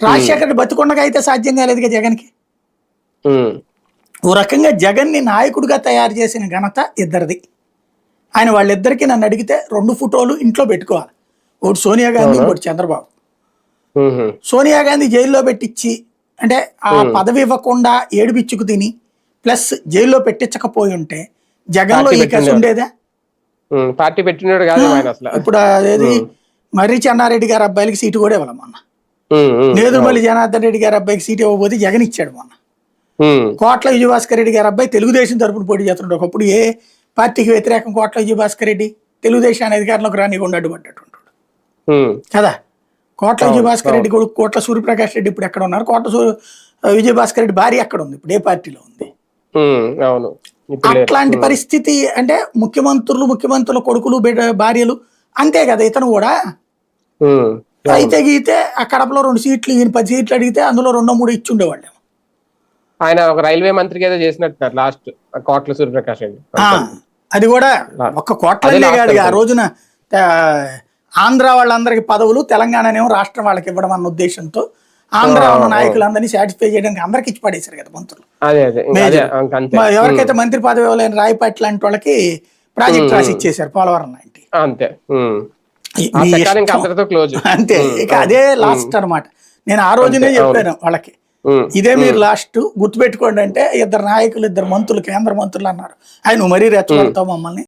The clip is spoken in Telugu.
రాజశేఖర్ రెడ్డి బతికొండగా అయితే సాధ్యం కాలేదుగా జగన్కి? ఓ రకంగా జగన్ని నాయకుడిగా తయారు చేసిన ఘనత ఇద్దరిది. ఆయన వాళ్ళిద్దరికి నన్ను అడిగితే రెండు ఫోటోలు ఇంట్లో పెట్టుకోవాలి. ఒకటి సోనియా గాంధీ ఇంకోటి చంద్రబాబు. సోనియా గాంధీ జైల్లో పెట్టించి అంటే ఆ పదవి ఇవ్వకుండా ఏడుపిచ్చుకు తిని ప్లస్ జైల్లో పెట్టించకపోయి ఉంటే జగన్లో ఈ కసి ఉండేదా? పార్టీ పెట్టినాడు కాదు ఇప్పుడు అదేది మర్రి చెన్నారెడ్డి గారి అబ్బాయిలకి సీటు కూడా ఇవ్వాలి మొన్న. ఉమ్, నేదురుమల్లి జనార్దన్ రెడ్డి గారి అబ్బాయికి సీట్ ఇవ్వబోతే జగన్ ఇచ్చాడు మొన్న. కోట్ల విజయభాస్కర్ రెడ్డి గారి అబ్బాయి తెలుగుదేశం తరపున పోటీ చేస్తున్నాడు ఒకప్పుడు ఏ పార్టీకి వ్యతిరేకం కోట్ల విజయభాస్కర్ రెడ్డి? తెలుగుదేశాన్ని అధికారంలోకి రానికుండా అడ్డుపడ్డట్టు ఉంటాడు ఉమ్, కదా? కోట్ల విజయభాస్కర్ రెడ్డి కొడుకు కోట్ల సూర్యప్రకాష్ రెడ్డి ఇప్పుడు ఎక్కడ ఉన్నారు? కోట్ల సూర్య విజయభాస్కర్ రెడ్డి భార్య ఎక్కడ ఉంది? ఇప్పుడు ఏ పార్టీలో ఉంది? అవును. అట్లాంటి పరిస్థితి అంటే ముఖ్యమంత్రులు ముఖ్యమంత్రుల కొడుకులు భార్యలు అంతే కదా ఇతను కూడా? అయితే గీతే ఆ కడపలో రెండు సీట్లు ఈయన పది సీట్లు అడిగితే అందులో రెండో మూడు ఇచ్చి ఉండేవాళ్ళు ఆయన ఒక రైల్వే మంత్రికి ఏదో చేసినట్టున్నారు లాస్ట్ కోట్ల సూర్యప్రకాష్ అది కూడా ఒక్క కోట్లనే కాదు ఆ. రోజున ఆంధ్ర వాళ్ళందరికి పదవులు తెలంగాణనేమో రాష్ట్రం వాళ్ళకి ఇవ్వడం అన్న ఉద్దేశంతో ఆంధ్ర ఉన్న నాయకులందరినీ సాటిస్ఫై చేయడానికి అందరికి ఇచ్చి పడేశారు కదా మంత్రులు. ఎవరికైతే మంత్రి పదవి ఇవ్వలేని రాయపాటి లాంటి వాళ్ళకి ప్రాజెక్ట్ రాసి ఇచ్చేశారు పోలవరం లాంటి. అంతే క్లోజ్ అంతే. ఇక అదే లాస్ట్ అన్నమాట. నేను ఆ రోజునే చెప్పాను వాళ్ళకి. ఇదే మీరు లాస్ట్ గుర్తుపెట్టుకోండి అంటే ఇద్దరు నాయకులు ఇద్దరు మంత్రులు కేంద్ర మంత్రులు అన్నారు. ఆయన నువ్వు మరీ రెచ్చగొడతావు మమ్మల్ని.